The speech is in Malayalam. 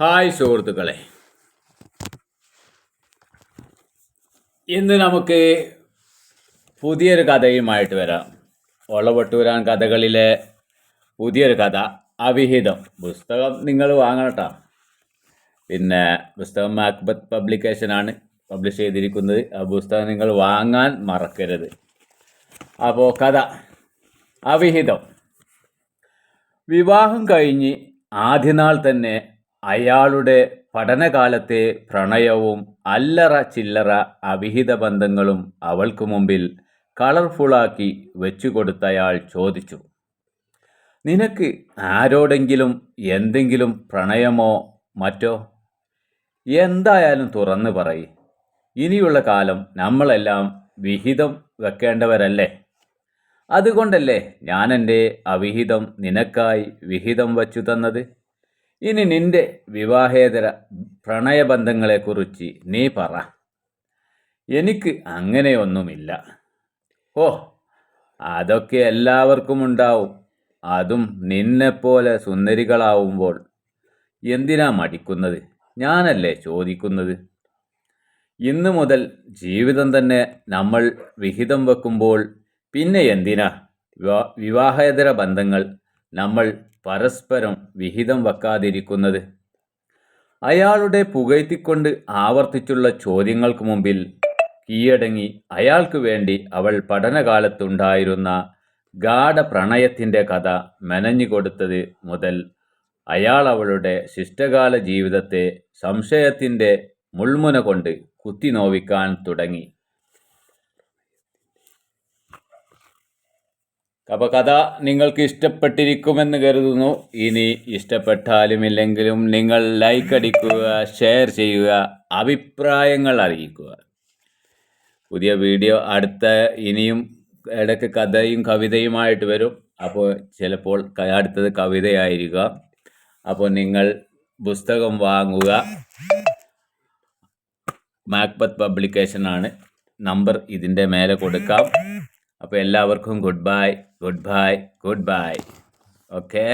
ഹായ് സുഹൃത്തുക്കളെ. ഇന്ന് നമുക്ക് പുതിയൊരു കഥയുമായിട്ട് വരാം. ഒളവട്ടൂരാൻ കഥകളിലെ പുതിയൊരു കഥ അവിഹിതം. പുസ്തകം നിങ്ങൾ വാങ്ങണട്ടോ പിന്നെ പുസ്തകം മാക്ബത്ത് പബ്ലിക്കേഷനാണ് പബ്ലിഷ് ചെയ്തിരിക്കുന്നത്. ആ പുസ്തകം നിങ്ങൾ വാങ്ങാൻ മറക്കരുത്. അപ്പോൾ കഥ അവിഹിതം. വിവാഹം കഴിഞ്ഞ് ആദ്യനാൾ തന്നെ അയാളുടെ പഠനകാലത്തെ പ്രണയവും അല്ലറ ചില്ലറ അവിഹിത ബന്ധങ്ങളും അവൾക്ക് മുമ്പിൽ കളർഫുള്ളാക്കി വെച്ചുകൊടുത്തയാൾ ചോദിച്ചു നിനക്ക് ആരോടെങ്കിലും എന്തെങ്കിലും പ്രണയമോ മറ്റോ? എന്തായാലും തുറന്നു പറയ്. ഇനിയുള്ള കാലം നമ്മളെല്ലാം വിഹിതം വെക്കേണ്ടവരല്ലേ? അതുകൊണ്ടല്ലേ ഞാനെന്റെ അവിഹിതം നിനക്കായി വിഹിതം വച്ചു തന്നത്? ഇനി നിന്റെ വിവാഹേതര പ്രണയബന്ധങ്ങളെക്കുറിച്ച് നീ പറ. എനിക്ക് അങ്ങനെയൊന്നുമില്ല ഓ അതൊക്കെ എല്ലാവർക്കും ഉണ്ടാവും. അതും നിന്നെപ്പോലെ സുന്ദരികളാവുമ്പോൾ എന്തിനാ മടിക്കുന്നത്? ഞാനല്ലേ ചോദിക്കുന്നത്? ഇന്നു മുതൽ ജീവിതം തന്നെ നമ്മൾ വിഹിതം വെക്കുമ്പോൾ പിന്നെ എന്തിനാ? വിവാഹേതര ബന്ധങ്ങൾ നമ്മൾ പരസ്പരം വിഹിതം വെക്കാതിരിക്കുന്നത്. അയാളുടെ പുകഴ്ത്തിക്കൊണ്ട് ആവർത്തിച്ചുള്ള ചോദ്യങ്ങൾക്ക് മുമ്പിൽ കീഴടങ്ങി അയാൾക്ക് വേണ്ടി അവൾ പഠനകാലത്തുണ്ടായിരുന്ന ഗാഢ പ്രണയത്തിന്റെ കഥ മെനഞ്ഞുകൊടുത്തത് മുതൽ അയാൾ അവളുടെ ശിഷ്ടകാല ജീവിതത്തെ സംശയത്തിന്റെ മുൾമുന കൊണ്ട് കുത്തി നോവിക്കാൻ തുടങ്ങി. അപ്പോൾ കഥ നിങ്ങൾക്ക് ഇഷ്ടപ്പെട്ടിരിക്കുമെന്ന് കരുതുന്നു. ഇനി ഇഷ്ടപ്പെട്ടാലും ഇല്ലെങ്കിലും നിങ്ങൾ ലൈക്ക് അടിക്കുക ഷെയർ ചെയ്യുക അഭിപ്രായങ്ങൾ അറിയിക്കുക. പുതിയ വീഡിയോ അടുത്ത ഇനിയും ഇടയ്ക്ക് കഥയും കവിതയുമായിട്ട് വരും. അപ്പോൾ ചിലപ്പോൾ അടുത്തത് കവിതയായിരിക്കുക. അപ്പോൾ നിങ്ങൾ പുസ്തകം വാങ്ങുക. മാക്ബത്ത് പബ്ലിക്കേഷനാണ്. നമ്പർ ഇതിന്റെ മേലെ കൊടുക്കാം. അപ്പോൾ എല്ലാവർക്കും good bye good bye good bye okay